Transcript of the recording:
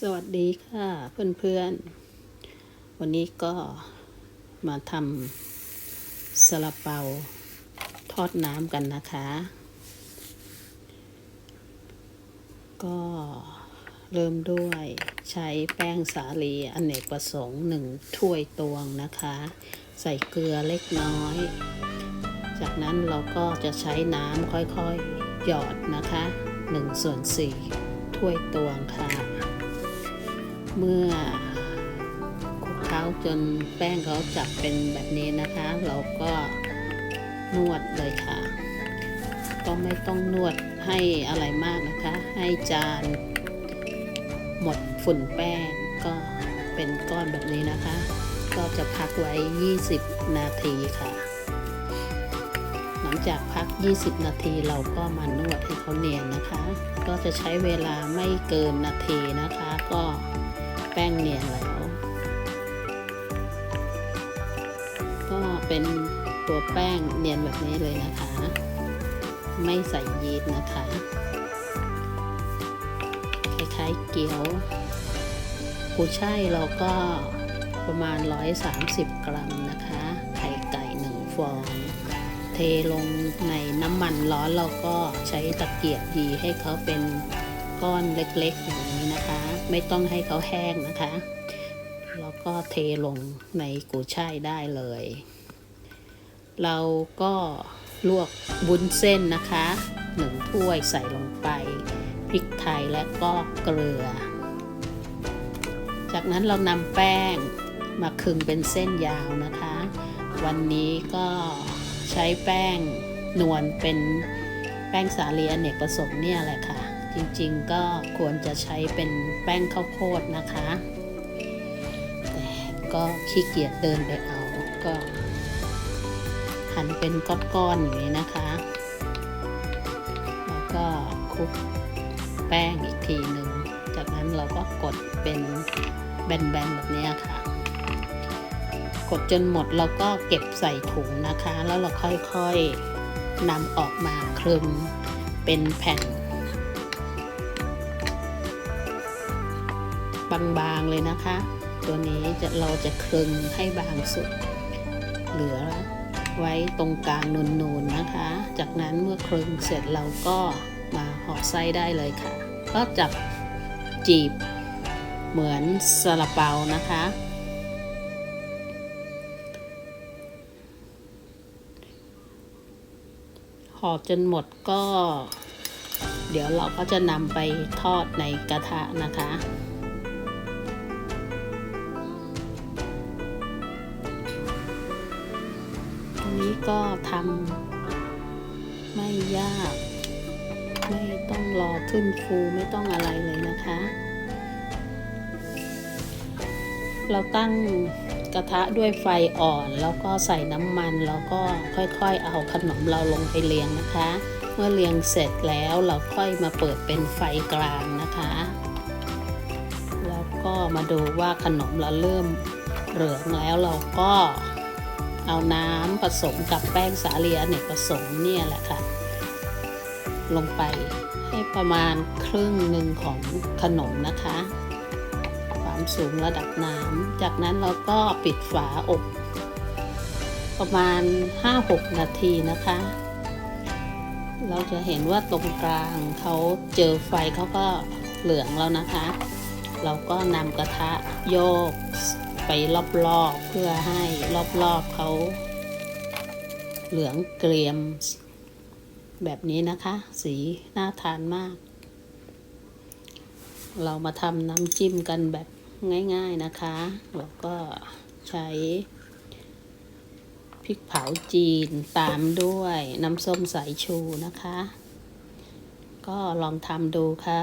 สวัสดีค่ะเพื่อนๆ วันนี้ก็มาทำซาลาเปาทอดน้ำกันนะคะ ก็เริ่มด้วยใช้แป้งสาลีอเนกประสงค์หนึ่งถ้วยตวงนะคะ ใส่เกลือเล็กน้อย จากนั้นเราก็จะใช้น้ำค่อยๆ หยอดนะคะ1ส่วน4ถ้วยตวงค่ะ เมื่อคลุกเคล้าจนแป้งเขาจับเป็นแบบนี้นะคะ เราก็นวดเลยค่ะ ก็ไม่ต้องนวดให้อะไรมากนะคะ ให้จานหมดฝุ่นแป้งก็เป็นก้อนแบบนี้นะคะ ก็จะพักไว้ 20 นาทีค่ะ หลังจากพัก 20 นาทีเราก็มานวดให้เขาเนียนนะคะ ก็จะใช้เวลาไม่เกินนาทีนะคะก็ แป้งเนียนแล้ว ก็เป็นตัวแป้งเนียนแบบนี้เลยนะคะ ไม่ใส่ยีสต์นะคะ คล้ายๆเกี๊ยวกุยช่ายเราก็ประมาณ 130 กรัมนะคะ ไข่ไก่1ฟอง เทลงในน้ำมันร้อนเราก็ใช้ตะเกียบยีให้เขาเป็น ก้อนเล็กๆอย่างนี้นะคะ ไม่ต้องให้เขาแห้งนะคะแล้วก็เทลงในกุยช่ายได้เลย เราก็ลวกวุ้นเส้นนะคะหนึ่งถ้วยใส่ลงไป พริกไทยและก็เกลือ จากนั้นเรานำแป้งมาคึงเป็นเส้นยาวนะคะ วันนี้ก็ใช้แป้งนวลเป็นแป้งสาลีอเนกประสงค์เนี่ยแหละค่ะ จริงๆก็ควรจะใช้เป็นแป้งข้าวโพดนะคะ แต่ก็ขี้เกียจเดินไปเอาก็หั่นเป็นก้อนๆอย่างนี้นะคะ แล้วก็คลุกแป้งอีกทีหนึ่ง จากนั้นเราก็กดเป็นแบนๆแบบนี้ค่ะ กดจนหมดเราก็เก็บใส่ถุงนะคะ แล้วเราค่อยๆนำออกมาคลึงเป็นแผ่น บางๆเลยนะคะ ตัวนี้จะเราจะคลึงให้บางสุด เหลือไว้ตรงกลางนูนๆนะคะ จากนั้นเมื่อคลึงเสร็จเราก็มาห่อไส้ได้เลยค่ะ ก็จับจีบเหมือนซาลาเปานะคะ ห่อจนหมดก็ เดี๋ยวเราก็จะนำไปทอดในกระทะนะคะ ก็ทำไม่ยาก ไม่ต้องรอขึ้นฟูไม่ต้องอะไรเลยนะคะ เราตั้งกระทะด้วยไฟอ่อน แล้วก็ใส่น้ำมัน แล้วก็ค่อยๆเอาขนมเราลงไปเรียงนะคะ เมื่อเรียงเสร็จแล้วเราค่อยมาเปิดเป็นไฟกลางนะคะ แล้วก็มาดูว่าขนมเราเริ่มเหลืองแล้วเราก็ เอาน้ำผสมกับแป้งสาลีอเนกประสงค์เนี่ยแหละค่ะ ลงไปให้ประมาณครึ่งหนึ่งของขนมนะคะ ความสูงระดับน้ำจากนั้นเราก็ปิดฝาอบ ประมาณ 5-6 นาทีนะคะ เราจะเห็นว่าตรงกลางเขาเจอไฟเขาก็เหลืองแล้วนะคะ เราก็นำกระทะโยก ไปรอบๆ เพื่อให้รอบๆเขาเหลืองเกรียม แบบนี้นะคะ สีน่าทานมาก เรามาทำน้ำจิ้มกันแบบง่ายๆนะคะ แล้วก็ใช้พริกเผาจีนตามด้วยน้ำส้มสายชูนะคะ ก็ลองทำดูค่ะ